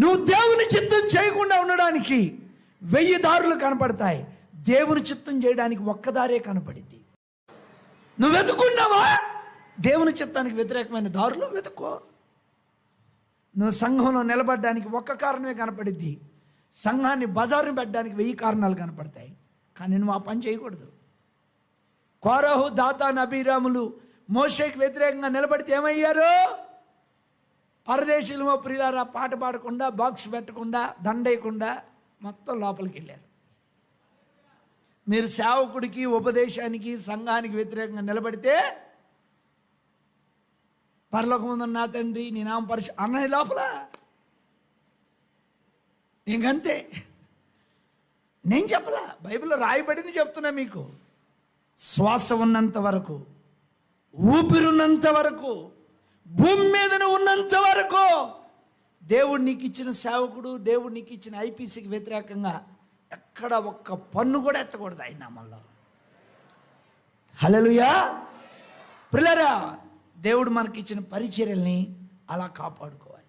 నువ్వు దేవుని చిత్తం చేయకుండా ఉండడానికి వెయ్యి దారులు కనపడతాయి. దేవుని చిత్తం చేయడానికి ఒక్కదారే కనపడింది. నువ్వు వెతుకున్నావా దేవుని చిత్తానికి వ్యతిరేకమైన దారులు వెతుక్కో. నువ్వు సంఘంలో నిలబడడానికి ఒక్క కారణమే కనపడిద్ది సంఘాన్ని బజారుని పెట్టడానికి వెయ్యి కారణాలు కనపడతాయి. కానీ నువ్వు ఆ పని చేయకూడదు. కోరహు దాతా నబీరాములు మోషేకి వ్యతిరేకంగా నిలబడితే ఏమయ్యారు? పరదేశీలమో ప్రియులారా పాట పాడకుండా బాక్స్ పెట్టకుండా దండేయకుండా మొత్తం లోపలికి వెళ్ళారు. మీరు సేవకుడికి ఉపదేశానికి సంఘానికి వ్యతిరేకంగా నిలబడితే పరలోకముందున్న నా తండ్రి నీ నామ పరిశు అన్న లోపల. ఇంకంతే. నేను చెప్పలా బైబిల్లో రాయబడింది చెప్తున్నా మీకు. శ్వాస ఉన్నంత వరకు ఊపిరున్నంత వరకు భూమి మీద ఉన్నంత దేవుడు నీకు ఇచ్చిన సేవకుడు దేవుడు నీకు ఇచ్చిన ఐపీసీకి వ్యతిరేకంగా ఎక్కడ ఒక్క పన్ను కూడా ఎత్తకూడదు ఆయన నామంలో. హలలుయా పిల్లరా దేవుడు మనకిచ్చిన పరిచర్యల్ని అలా కాపాడుకోవాలి.